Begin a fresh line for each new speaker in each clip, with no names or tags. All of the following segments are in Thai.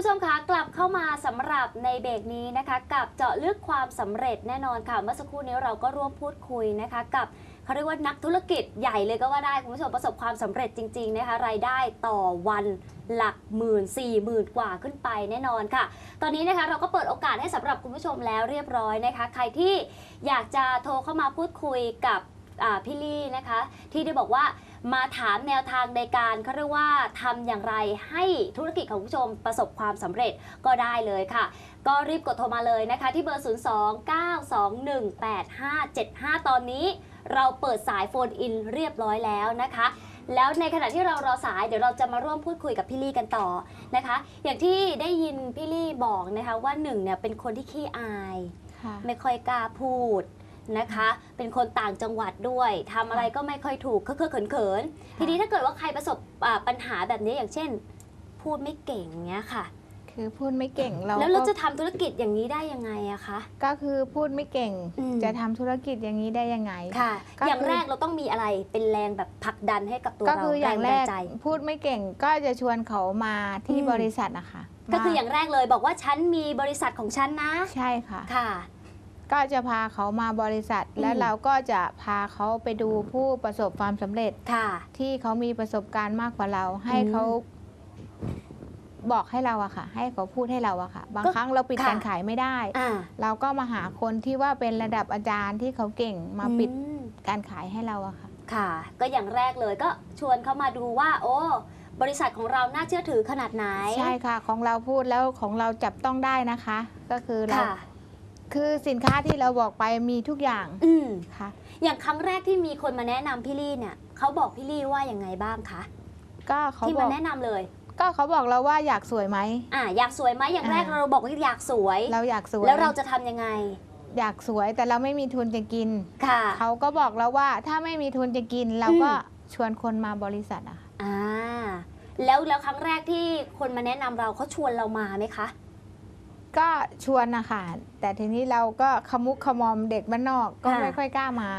ผู้ชมคะกลับเข้ามาสำหรับในเบรกนี้นะคะ กับเจาะลึกความสำเร็จแน่นอนค่ะ เมื่อสักครู่นี้เราก็ร่วมพูดคุยนะคะ กับเขาเรียกว่านักธุรกิจใหญ่เลยก็ว่าได้คุณผู้ชมประสบความสำเร็จจริง ๆ นะคะ รายได้ต่อวันหลักหมื่นสี่หมื่นกว่าขึ้นไปแน่นอนค่ะ ตอนนี้นะคะเราก็เปิดโอกาสให้สำหรับคุณผู้ชมแล้วเรียบร้อยนะคะ ใครที่อยากจะโทรเข้ามาพูดคุยกับพี่ลี่นะคะ ที่ได้บอกว่า มาถามแนวทางในการเขาเรียกว่าทำอย่างไรให้ธุรกิจของคุณผู้ชมประสบความสำเร็จก็ได้เลยค่ะ ก็รีบกดโทรมาเลยนะคะ ที่เบอร์ 029218575 ตอนนี้ เราเปิดสายโฟนอินเรียบร้อยแล้วนะคะแล้วในขณะที่เรารอสายเดี๋ยวเราจะมาร่วมพูดคุยกับพี่ลี่กันต่อนะคะ อย่างที่ได้ยินพี่ลี่บอกนะคะว่าหนึ่งเนี่ยเป็นคนที่ขี้อาย
ค่ะ
ไม่ค่อยกล้าพูด นะคะ เป็นคนต่างจังหวัดด้วยทำอะไรก็ไม่ค่อยถูกเคอะๆเขินๆทีนี้ถ้าเกิดว่าใครประสบอ่าปัญหาแบบนี้อย่างเช่น พูดไม่เก่งเนี้ยค่ะ
คือพูดไม่เก่งเรา
แล้วเรา
ก็
จะทำธุรกิจอย่างนี้ได้ยังไงอะคะ
ก็คือพูดไม่เก่ง
อืม
จะทำธุรกิจอย่างนี้ได้ยังไง
ค่ะ
ก็คือ
อย่างแรกเราต้องมีอะไรเป็นแรงแบบผลักดันให้กับตัว
ก็
เรา
คืออย่างแร
บั
ก
นดลใจ
พูดไม่เก่งก็จะชวนเขามาที่
อืม
บริษัทนะคะ
ก็คือ
ม
อย่างแรกเลยบอกว่าฉันมีบริษัทของฉันนะ
ใช่ค่ะ
ค่ะ
ก็จะพาเขามาบริษัท แล้ว
อืม
เราก็จะพาเขาไปดูผู้ประสบความสำเร็จ
ค่ะ
ที่เขามีประสบการณ์มากกว่าเรา ให้
อืม
เขาบอกให้เราอะค่ะ ให้เขาพูดให้เราอะค่ะ บาง
ก็
ครั้งเราปิด
ค่ะ
การขายไม่ได้
อ่า
เราก็มาหาคนที่ว่าเป็นระดับอาจารย์ที่เขาเก่งมาปิด
อืม
การขายให้เราอะค่ะ
ค่ะ ก็อย่างแรกเลยก็ชวนเขามาดูว่า โอ้บริษัทของเราน่าเชื่อถือขนาดไหน
ใช่ค่ะ ของเราพูดแล้วของเราจับต้องได้นะคะ ก็คือเรา
ค่ะ
คือสินค้าที่เราบอกไปมีทุกอย่าง
อืม
ค่ะ
อย่างครั้งแรกที่มีคนมาแนะนำพี่ลี่เนี่ยเขาบอกพี่ลี่ว่ายังไงบ้างคะ
ก็เขา
ที่
บ
มา
อก
แนะนำเลย
ก็เขาบอกเราว่าอยากสวยไหม
อ่าอยากสวยไหมอย่างแรก
อ่า
เราบอกว่าอยากสวย
เราอยากสวย
แล้วเราจะทำยังไง
อยากสวยแต่เราไม่มีทุนจะกิน
ค่ะ
เขาก็บอกเราว่าถ้าไม่มีทุนจะกิน เราก็
อืม
ชวนคนมาบริษัทอะค่ะ
อ่าแล้วแล้วครั้งแรกที่คนมาแนะนำเราเขาชวนเรามาไหมคะ
ก็ชวนนะคะแต่ทีนี้เราก็ขมุกขมอมเด็กบ้านนอกก็
ค่ะ
ไม่ค่อยกล้ามา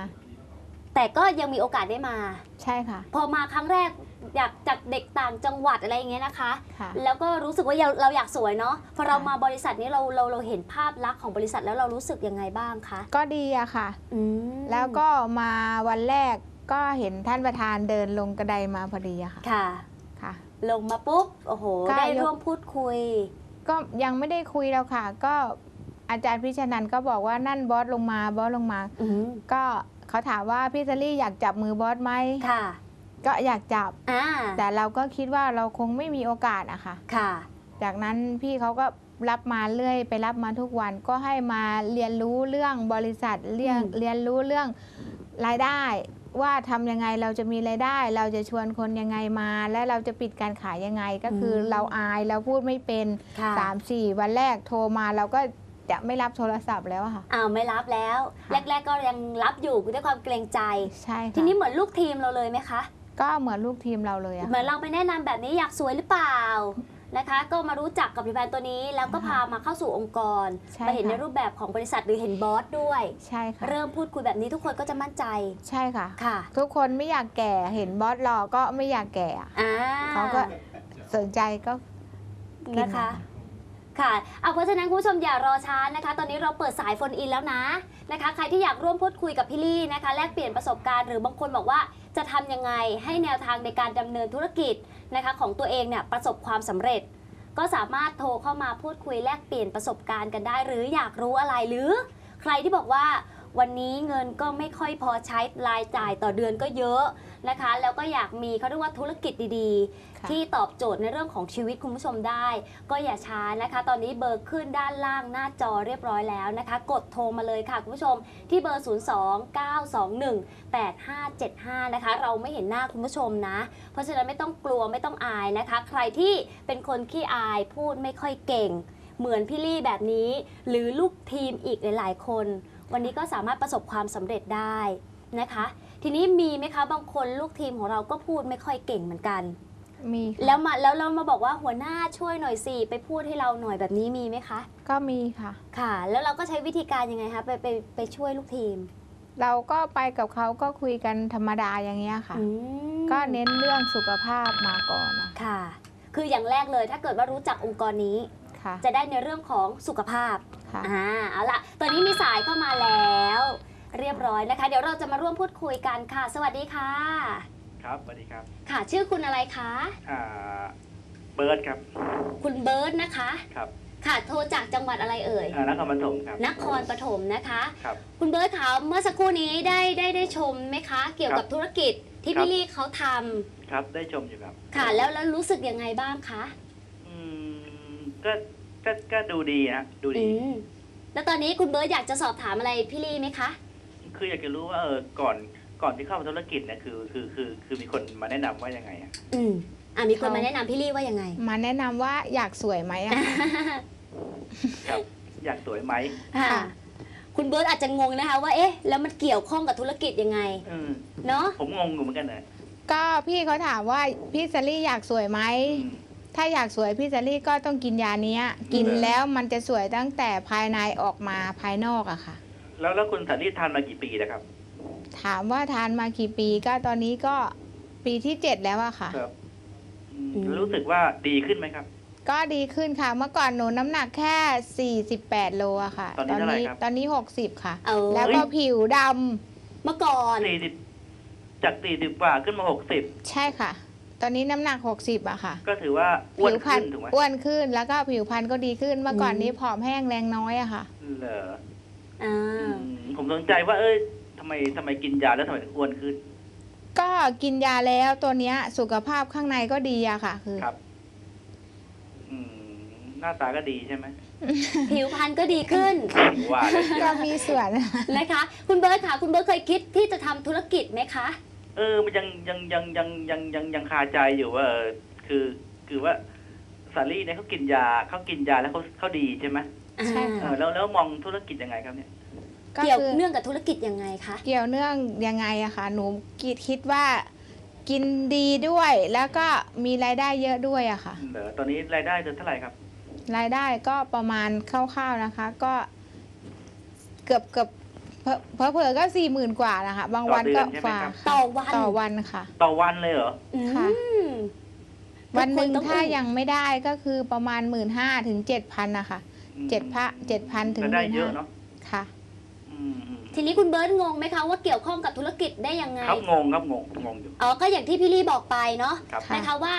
แต่ก็ยังมีโอกาสได้มา
ใช่ค่ะ
พอมาครั้งแรกอยากจากเด็กต่างจังหวัดอะไรอย่างเงี้ยนะคะ
ค่ะ
แล้วก็รู้สึกว่าเราเราอยากสวยเนาะพอเรา
ค่ะ
มาบริษัทนี้เราเราเราเห็นภาพลักษณ์ของบริษัทแล้วเรารู้สึกยังไงบ้างคะ
ก็ดีอะค่ะ
อืม
แล้วก็มาวันแรกก็เห็นท่านประธานเดินลงกระไดมาพอดีอะค่ะ
ค่ะ
ค่ะ
ลงมาปุ๊บโอ้โห
ก็
ได้
ยก
ร่วมพูดคุย
ก็ยังไม่ได้คุยแล้วค่ะ ก็อาจารย์พิชนันก็บอกว่านั่นบอสลงมาบอสลงมา
อืม
ก็เขาถามว่าพี่ซลี่อยากจับมือบอสไหม
ค่ะ
ก็อยากจับ
อ่า
แต่เราก็คิดว่าเราคงไม่มีโอกาสอะค่ะ
ค่ะ
จากนั้นพี่เขาก็รับมาเรื่อยไปรับมาทุกวันก็ให้มาเรียนรู้เรื่องบริษัทเรียน
อืม
เรียนรู้เรื่องรายได้ ว่าทำยังไงเราจะมีรายได้ เราจะชวนคนยังไงมา และเราจะปิดการขายยังไงก็คืออเราอายเราพูดไม่เป็น
ค่ะ
สามสี่วันแรกโทรมาเราก็จะไม่รับโทรศัพท์แล้วอะค่ะ
อ้าวไม่รับแล้ว
ค่ะ
แรก ๆ ก็ยังรับอยู่ด้วยความเกรงใจ
ใช่ค่ะ
ทีนี้เหมือนลูกทีมเราเลยไหมคะ
ก็เหมือนลูกทีมเราเลยอะ
เหมือนเราไปแนะนำแบบนี้อยากสวยหรือเปล่า นะคะ ก็มารู้จักกับผลิตภัณฑ์ตัวนี้ แล้วก็
ค่ะ
พามาเข้าสู่องค์กร
ใช่
มาเห็นใน
ค่ะ
รูปแบบของบริษัทหรือเห็นบอสด้วย
ใช่ค่ะ
เริ่มพูดคุยแบบนี้ทุกคนก็จะมั่นใจ
ใช่ค่ะ
ค่ะ
ทุกคนไม่อยากแก่เห็นบอสรอก็ไม่อยากแก่อะ
อ่า
เขาก็สนใจก็กิน
นะคะ ค่ะเอาเพราะฉะนั้นคุณผู้ชมอย่ารอช้านะคะ ตอนนี้เราเปิดสายโฟนอินแล้วนะนะคะ ใครที่อยากร่วมพูดคุยกับพี่ลี่นะคะ แลกเปลี่ยนประสบการณ์หรือบางคนบอกว่าจะทำยังไงให้แนวทางในการดำเนินธุรกิจนะคะของตัวเองเนี่ยประสบความสำเร็จ ก็สามารถโทรเข้ามาพูดคุยแลกเปลี่ยนประสบการณ์กันได้ หรืออยากรู้อะไรหรือ ใครที่บอกว่า วันนี้เงินก็ไม่ค่อยพอใช้รายจ่ายต่อเดือนก็เยอะนะคะ แล้วก็อยากมีเขาเรียกว่าธุรกิจดีๆ
ค่ะ
ที่ตอบโจทย์ในเรื่องของชีวิตคุณผู้ชมได้ ก็อย่าช้านะคะ ตอนนี้เบอร์ขึ้นด้านล่างหน้าจอเรียบร้อยแล้วนะคะ กดโทรมาเลยค่ะคุณผู้ชมที่เบอร์ 029218575 นะคะ เราไม่เห็นหน้าคุณผู้ชมนะ เพราะฉะนั้นไม่ต้องกลัวไม่ต้องอายนะคะ ใครที่เป็นคนขี้อายพูดไม่ค่อยเก่ง เหมือนพี่ลี่แบบนี้ หรือลูกทีมอีกหลาย ๆ คน วันนี้ก็สามารถประสบความสำเร็จได้นะคะ ทีนี้มีไหมคะบางคนลูกทีมของเราก็พูดไม่ค่อยเก่งเหมือนกัน
มีค่ะ
แล้วมาแล้วเรามาบอกว่าหัวหน้าช่วยหน่อยสิไปพูดให้เราหน่อยแบบนี้มีไหมคะ
ก็มีค่ะ
ค่ะ แล้วเราก็ใช้วิธีการยังไงคะไปไปไปช่วยลูกทีม
เราก็ไปกับเขาก็คุยกันธรรมดาอย่างเงี้ยค่ะ
อืม
ก็เน้นเรื่องสุขภาพมาก่อนนะ
ค่ะ คือคืออย่างแรกเลยถ้าเกิดว่ารู้จักองค์กรนี้
ค่ะ
จะได้ในเรื่องของสุขภาพ
ค่ะ
อ่าเอาละตอนนี้มีสายเข้ามาแล้ว เรียบร้อยนะคะ เดี๋ยวเราจะมาร่วมพูดคุยกันค่ะ สวัสดีค่ะ
ครับสวัสดีครับ
ค่ะ ชื่อคุณอะไรคะ
อ่าเบิร์ดครับ
คุณเบิร์ตนะคะ
ครับ
ค่ะ โทรจากจังหวัดอะไรเอ่ย
อ่านครปฐมครับ
นครปฐมนะคะ
ครับ
คุณเบิร์ตคะเมื่อสักครู่นี้ได้ได้ได้ชมไหมคะ เกี่ยวกับธุรกิจที่
ครับ
พี่ลี่เขาทำ
ครับได้ชมอยู่ครับ
ค่ะ แล้วแล้วรู้สึกยังไงบ้างคะ
อืม ก็ก็ก็ดูดีฮะดู
อื
ดี
มแล้วตอนนี้คุณเบิร์ตอยากจะสอบถามอะไรพี่ลี่ไหมคะ
คืออยากจะรู้ว่าเออก่อนก่อนที่เข้ามาธุรกิจเนี่ยคือคือคือคือมีคนมาแนะนำว่ายังไงอะ
อืมอะมีคน
เขา
มาแนะนำพี่ลี่ว่ายังไง
มาแนะนำว่าอยากสวยไหมอะ
ครับ อยากสวยไหม
ค่ะ
ค่ะ
คุณเบิร์ตอาจจะงงนะคะว่าเอ๊ะแล้วมันเกี่ยวข้องกับธุรกิจยังไง
อืม
เนาะ
ผมงงอยู่เหมือนกันนะ
ก็พี่เขาถามว่าพี่ซารี่อยากสวยไหม
อืม
ถ้าอยากสวยพี่ซารี่ก็ต้องกินยาเนี้ย กิน
เหรอ
แล้วมันจะสวยตั้งแต่ภายในออกมาภายนอกอะค่ะ
แล้วแล้วคุณสันนิษทานมากี่ปีแล้วครับ
ถามว่าทานมากี่ปีก็ตอนนี้ก็ปีที่เจ็ดแล้วอะค่ะ
ครับอืมรู้สึกว่าดีขึ้นไหมครับ
ก็ดีขึ้นค่ะเมื่อก่อนหนูน้ำหนักแค่ 48 โลอะค่ะ
ตอนนี้เท่าไหร่ครับ
ตอนนี้ 60 ค่ะ
เออ
แล้วก็ผิวด
เมื่อก่อน
สี่สิบจากสี่สิบกว่าขึ้นมาหกสิบำ
ใช่ค่ะ ตอนนี้น้ำหนัก 60อะค่ะ
ก็ถือว่าอ้วน
ผิวพรร
ขึ้
ณ
นถูกไหม
อ้วนขึ้นแล้วก็ผิวพรรณก็ดีขึ้นเมื่อก่อนนี้ผอมแห้งแรงน้อยอะค่ะ
เหรอ
อ่า
อืมผมสนใจว่า เอ้ยทำไมทำไมกินยาแล้วทำไมถึงอ้วนขึ้น
ก็กินยาแล้วตัวเนี้ย สุขภาพข้างในก็ดีอะค่ะ คือ
ครับ อืม หน้าตาก็ดีใช่ไหม
ผิวพรรณก็ดีขึ้น
ว่าเลยเชีย
ก็
ว
มีส่วน
นะคะ คุณเบิร์ตค่ะ คุณเบิร์ตเคยคิดที่จะทำธุรกิจไหมคะ
เออ มันยังยังยังยังยังยังยังคาใจอยู่ว่าเออคือคือว่าสาลี่เนี่ยเขากินยาเขากินยาแล้วเขาเขาดีใช่ไหม
ใช่
เอ
ค่ะ
อแล้วแล้วมองธุรกิจยังไงครับเนี่ย
ก็
เกี่ยว
คือ
เนื่องกับธุรกิจยังไงคะ
เกี่ยวเนื่องยังไงอะค่ะหนูคิดคิดว่ากินดีด้วย แล้วก็มีรายได้เยอะด้วยอะค่ะ
เหรอตอนนี้รายได้เดือนเท่าไหร่ครับ
รายได้ก็ประมาณคร่าวๆนะคะ ก็เกือบเกือบ เพอเพอๆก็สี่หมื่นกว่านะคะ บางวันก็
ต่อเดือนใช่ไหม
ฝ่า
ครับ
ต่อวัน
ต่อวันค่ะ
ต่อวันเลยเหรอ
อืม
ค่ะ วันหนึ่ง
ทุกค
ถ้า
ต้อง
ยังไม่ได้ก็คือประมาณหมื่นห้าถึงเจ็ดพันนะคะ
อืม
เจ็ดพระเจ็ดพันถึง
ราย
ห
ได้
มื่น
เย
ห้า
อะเนาะ
ค่ะ
อืมอืม
ทีนี้คุณเบิร์ตงงไหมคะว่าเกี่ยวข้องกับธุรกิจได้ยังไง
ครับงงครับงงงงอยู่
อ๋อ ก็อย่างที่พี่ลี่บอกไปเนาะ
ครับ
ค่ะ
นะคะว่า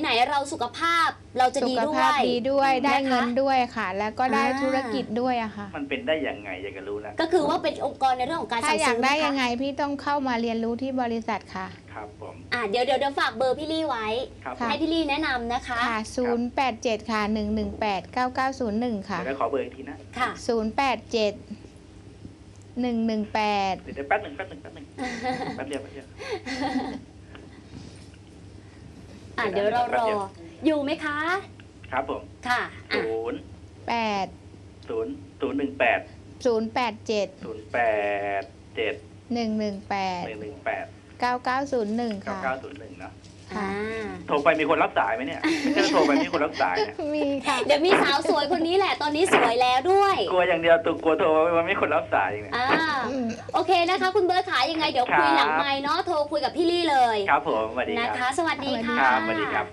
ไหนๆเราสุขภาพเราจะ
สุ
ดี
ข
ด้ว
ภาพ
ย
ดีด้วยได้
นะคะ
เงินด้วยค่ะ แล้วก็ได้
อ่า
ธุรกิจด้วยอะค่ะ
มันเป็นได้ยังไงอยากจะรู้นะ
ก็คือว่าเป็นองค์กรในเรื่องของการ
ถ้า
สั่ง
อยาก
ซื้อ
ได้
นะคะ
ยังไงพี่ต้องเข้ามาเรียนรู้ที่บริษัทค่ะ
ครับผม
อะเดี๋ยวเดี๋ยวเดี๋ยวฝากเบอร์พี่ลี่ไว้
ครับ
ค่ะ
ให้พี่ลี่แนะนำนะคะ
ค่ะ087 ค่ะ 118 9901 ค่ะ
เดี๋ยวขอเบอร์อีกทีนะ
ค่ะ
087 118
เดี๋ยวแป๊บหนึ่งแป๊บหนึ่งแป๊บหนึ่งแป๊บเดียวแป๊บเดียว
อะเดี๋ยวเรารอ อยู่ไหมคะ
ครับผม
ค่ะอะ
ศูนย์
8
ศูนย์ศูนย์หนึ่งแปด
087
ศูนย์แปดเจ็ด
118
หนึ่งหนึ่งแปด
9901
เก้า
ค่ะ
เก้าศูนย์หนึ่งเนาะ
อ่า
ค่ะ
โทรไปมีคนรับสายไหมเนี่ยไม่ใช่โทรไปมีคนรับสายเนี่ย
มีค่ะ
เดี๋ยวมีสาวสวยคนนี้แหละ ตอนนี้สวยแล้วด้วย
กลัวอย่างเดียวตัวกลัวโทรไปมันไม่มีคนรับสายอย่างเนี่ย
อ่า
อืม
โอเคนะคะ คุณเบิร์ตขายยังไงเดี๋ยวคุย
ครับ
หลังไมค์เนาะโทรคุยกับพี่ลี่เลย
ครับผมสวัสดี
นะ
ค
คะ
รับ
สวัสดีค่ะ
ครับสวัสดีครับ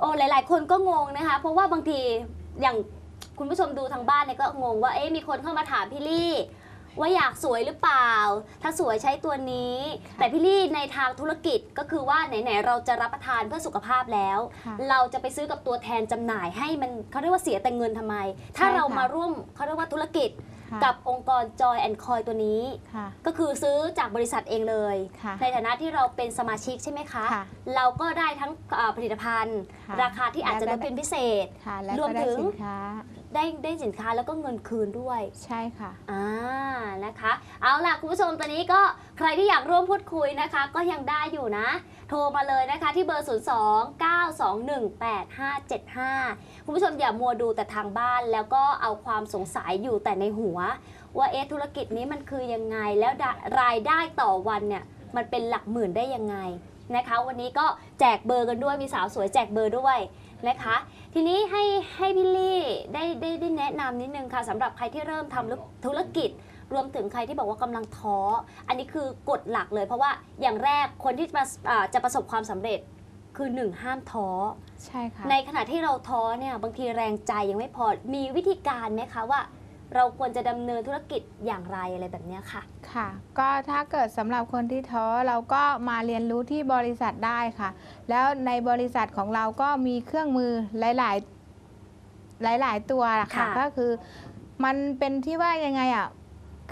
โอ้หลาย ๆ คนก็งงนะคะ เพราะว่าบางทีอย่างคุณผู้ชมดูทางบ้านเนี่ยก็งงว่าเอ๊ะมีคนเข้ามาถามพี่ลี่ ว่าอยากสวยหรือเปล่า ถ้าสวยใช้ตัวนี้
ค่ะ
แต่พี่ลี่ในทางธุรกิจก็คือว่าไหนๆเราจะรับประทานเพื่อสุขภาพแล้ว
ค่ะ
เราจะไปซื้อกับตัวแทนจำหน่ายให้มันเขาเรียกว่าเสียแต่เงินทำไม ถ้า
ใช่ค่ะ
เรามาร่วมเขาเรียกว่าธุรกิจ
ค่ะ
กับองค์กร Joy and Coy ตัวนี้
ค่ะ
ก็คือซื้อจากบริษัทเองเลย
ค่ะ
ในฐานะที่เราเป็นสมาชิกใช่ไหมคะ
ค่ะ
เราก็ได้ทั้งอ่าผลิตภัณฑ์
ค่ะ
ราคาที่อาจจะล
แล้
ด
วก็
เป็นพิเศษ
ค่ะแล้ว
รว
ก็
ม
ได้
ถึง
สินค้า
ได้ได้สินค้าแล้วก็เงินคืนด้วย
ใช่ค่ะ
อ่านะคะ เอาล่ะคุณผู้ชมตอนนี้ก็ใครที่อยากร่วมพูดคุยนะคะ ก็ยังได้อยู่นะ โทรมาเลยนะคะที่เบอร์ 02 921 8575 คุณผู้ชมอย่ามัวดูแต่ทางบ้าน แล้วก็เอาความสงสัยอยู่แต่ในหัว ว่าเอ๊ะธุรกิจนี้มันคือยังไงแล้วได้รายได้ต่อวันเนี่ยมันเป็นหลักหมื่นได้ยังไงนะคะ วันนี้ก็แจกเบอร์กันด้วยมีสาวสวยแจกเบอร์ด้วย นะคะ ทีนี้ให้ให้พี่ลี่ได้ได้ได้แนะนำนิดนึงค่ะสำหรับใครที่เริ่มทำธุรกิจ รวมถึงใครที่บอกว่ากำลังท้อ อันนี้คือกฎหลักเลยเพราะว่าอย่างแรกคนที่จะอ่าจะประสบความสำเร็จคือหนึ่งห้ามท้อ
ใช่ค่ะ
ในขณะที่เราท้อเนี่ยบางทีแรงใจยังไม่พอมีวิธีการไหมคะว่า เราควรจะดำเนินธุรกิจอย่างไรอะไรแบบเนี้ยค่ะ
ค่ะ ก็ถ้าเกิดสำหรับคนที่ท้อเราก็มาเรียนรู้ที่บริษัทได้ค่ะ แล้วในบริษัทของเราก็มีเครื่องมือหลาย ๆ หลาย ๆ ตัวล่ะค่ะ
ค่ะ
ก็คือมันเป็นที่ว่ายังไงอะ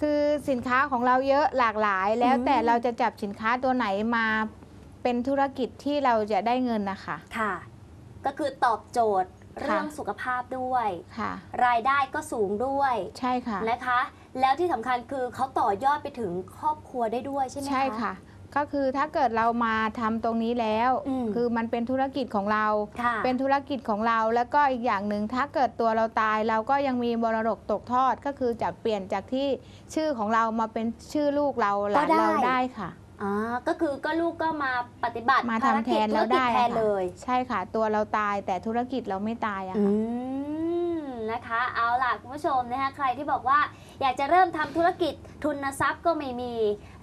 คือสินค้าของเราเยอะหลากหลาย แล้วแต่เราจะจับสินค้าตัวไหนมาเป็นธุรกิจที่เราจะได้เงินนะคะ
ค่ะ ก็คือตอบโจทย์ เรื่องสุขภาพด้วย
ค่ะ
รายได้ก็สูงด้วย
ใช่ค่ะ
นะคะ แล้วที่สำคัญคือเขาต่อยอดไปถึงครอบครัวได้ด้วยใช่ไหมคะ
ใช่ค่ะ ก็คือถ้าเกิดเรามาทำตรงนี้แล้ว
อืม
คือมันเป็นธุรกิจของเรา
ค่ะ
เป็นธุรกิจของเราแล้วก็อีกอย่างหนึ่งถ้าเกิดตัวเราตายเราก็ยังมีบรดกตกทอดก็คือจะเปลี่ยนจากที่ชื่อของเรามาเป็นชื่อลูกเราหลานเราได้ค่ะ
อ่าก็คือก็ลูกก็มาปฏิบัติ
มา
ภาร
ทำแท
กิจ
น
ธุ
เรา
รกิจ
ได้
แทน
ค่ะ
เลย
ใช่ค่ะ ตัวเราตายแต่ธุรกิจเราไม่ตายอะ
อื
ค่ะ
ม นะคะ เอาล่ะคุณผู้ชมนะคะใครที่บอกว่าอยากจะเริ่มทำธุรกิจทุนทรัพย์ก็ไม่มี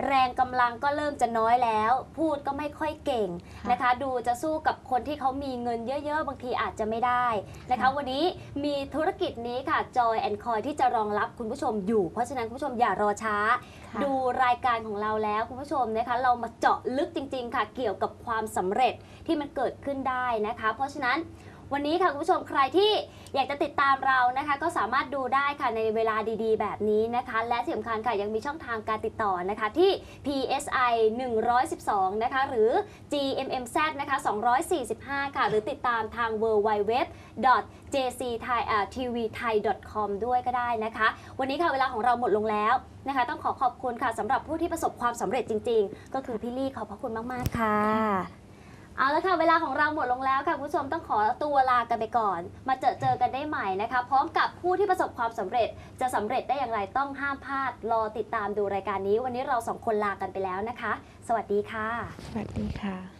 แรงกำลังก็เริ่มจะน้อยแล้ว พูดก็ไม่ค่อยเก่ง
ค่ะ
นะคะ ดูจะสู้กับคนที่เขามีเงินเยอะๆ บางทีอาจจะไม่ได้นะคะ
ค่ะ
วันนี้มีธุรกิจนี้ค่ะ Joy and Coin ที่จะรองรับคุณผู้ชมอยู่ เพราะฉะนั้นคุณผู้ชมอย่ารอช้า
ค่ะ
ดูรายการของเราแล้วคุณผู้ชมนะคะ เรามาเจาะลึกจริง ๆ ค่ะ เกี่ยวกับความสำเร็จที่มันเกิดขึ้นได้นะคะ เพราะฉะนั้น วันนี้ค่ะคุณผู้ชมใครที่อยากจะติดตามเรานะคะ ก็สามารถดูได้ค่ะในเวลาดีๆ แบบนี้นะคะ และที่สำคัญค่ะยังมีช่องทางการติดต่อนะคะที่ PSI 112 นะคะ หรือ GMMZ นะคะ 245 ค่ะ หรือติดตามทาง w w w jcthai.tvthai.com ด้วยก็ได้นะคะ วันนี้ค่ะเวลาของเราหมดลงแล้วนะคะ ต้องขอขอบคุณค่ะสำหรับผู้ที่ประสบความสำเร็จจริง ๆ ก็คือพี่ลี่ขอบพระคุณมาก ๆ ค่ะ เอาละค่ะ เวลาของเราหมดลงแล้วค่ะ คุณผู้ชมต้องขอตัวลากันไปก่อน มาเจอเจอกันได้ใหม่นะคะ พร้อมกับผู้ที่ประสบความสำเร็จจะสำเร็จได้อย่างไรต้องห้ามพลาด รอติดตามดูรายการนี้ วันนี้เราสองคนลากันไปแล้วนะคะ สวัสดีค่ะ
สวัสดีค่ะ